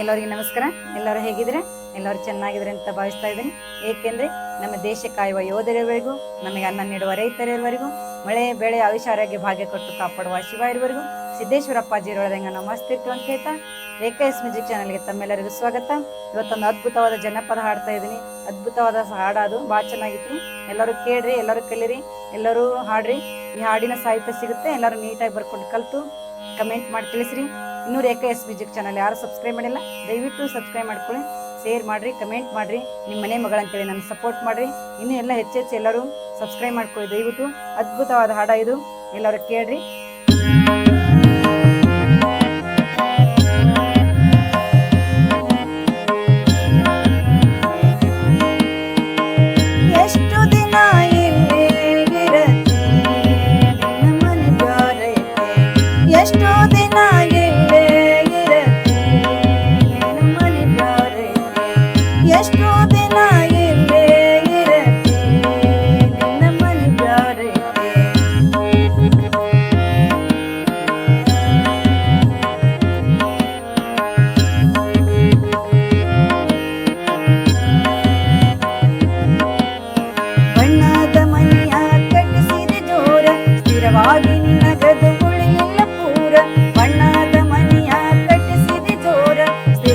ಎಲ್ಲರಿಗೆ ನಮಸ್ಕಾರ. ಎಲ್ಲರೂ ಹೇಗಿದ್ರೆ ಎಲ್ಲರೂ ಚೆನ್ನಾಗಿದ್ರೆ ಅಂತ ಭಾವಿಸ್ತಾ ಇದ್ದೀನಿ. ಏಕೆಂದ್ರೆ ನಮ್ಮ ದೇಶ ಕಾಯುವ ಯೋಧರವರೆಗೂ ನಮಗೆ ಅನ್ನ ನೀಡುವ ರೈತರವರೆಗೂ ಮಳೆ, ಬೆಳೆ ಆಯುಷ ಆರೋಗ್ಯ ಭಾಗ್ಯ ಕೊಟ್ಟು ಕಾಪಾಡುವ ಶಿವ ಇರುವರೆಗೂ ಸಿದ್ದೇಶ್ವರಪ್ಪಾಜಿ ಇರೋದಂಗ ನಮಸ್ತೆ ಅಂತ ಹೇಳ್ತಾ ರೇಖಾ ಎಸ್ ಮ್ಯೂಸಿಕ್ ಚಾನಲ್ಗೆ ತಮ್ಮೆಲ್ಲರಿಗೂ ಸ್ವಾಗತ. ಇವತ್ತೊಂದು ಅದ್ಭುತವಾದ ಜನಪದ ಹಾಡ್ತಾ ಇದ್ದೀನಿ. ಅದ್ಭುತವಾದ ಹಾಡೋದು ಭಾಳ ಚೆನ್ನಾಗಿತ್ತು. ಎಲ್ಲರೂ ಕೇಳ್ರಿ, ಎಲ್ಲರೂ ಕಲೀರಿ, ಎಲ್ಲರೂ ಹಾಡ್ರಿ. ಈ ಹಾಡಿನ ಸಾಹಿತ್ಯ ಸಿಗುತ್ತೆ. ಎಲ್ಲರೂ ನೀಟಾಗಿ ಬರ್ಕೊಂಡು ಕಲಿತು ಕಮೆಂಟ್ ಮಾಡಿ ತಿಳಿಸ್ರಿ. ಇನ್ನೂ ರೇಖಾ ಎಸ್ ಮ್ಯೂಸಿಕ್ ಚಾನಲ್ ಯಾರು ಸಬ್ಸ್ಕ್ರೈಬ್ ಮಾಡಿಲ್ಲ, ದಯವಿಟ್ಟು ಸಬ್ಸ್ಕ್ರೈಬ್ ಮಾಡ್ಕೊಳ್ಳಿ ಶೇರ್ ಮಾಡಿರಿ ಕಮೆಂಟ್ ಮಾಡಿರಿ. ನಿಮ್ಮ ಮನೆ ಮಗಳಂತೇಳಿ ನನ್ನ ಸಪೋರ್ಟ್ ಮಾಡಿರಿ. ಇನ್ನೂ ಎಲ್ಲ ಹೆಚ್ಚೆಚ್ಚು ಎಲ್ಲರೂ ಸಬ್ಸ್ಕ್ರೈಬ್ ಮಾಡ್ಕೊಳ್ಳಿ ದಯವಿಟ್ಟು. ಅದ್ಭುತವಾದ ಹಾಡ ಇದು. ಎಲ್ಲರೂ ಕೇಳ್ರಿ.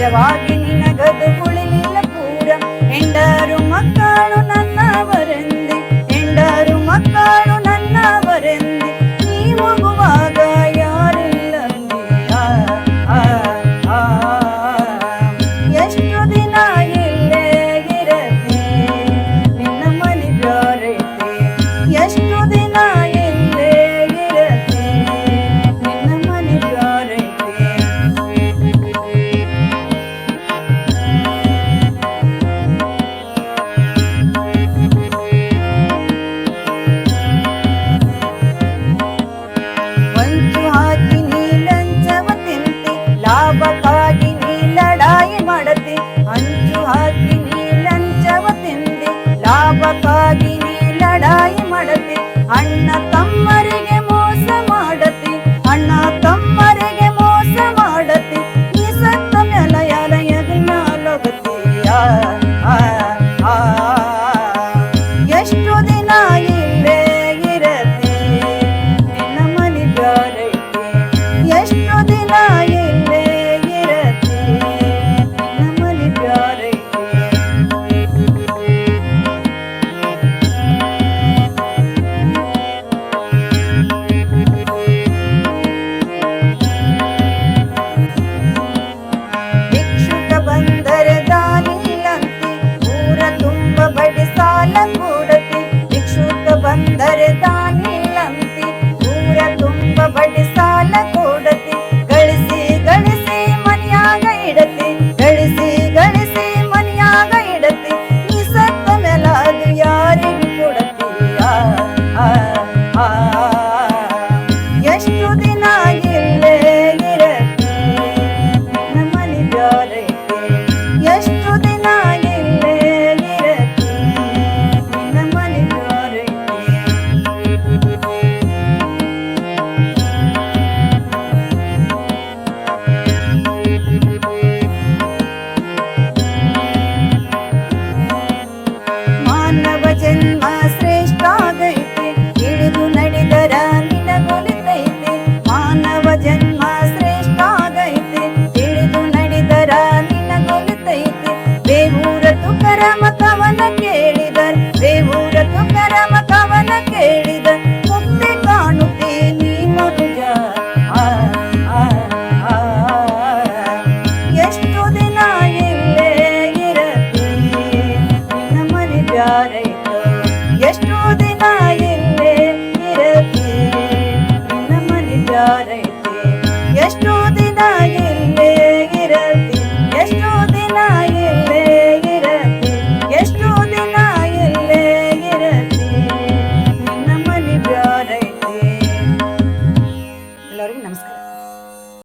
வாழ்க்கை தாரை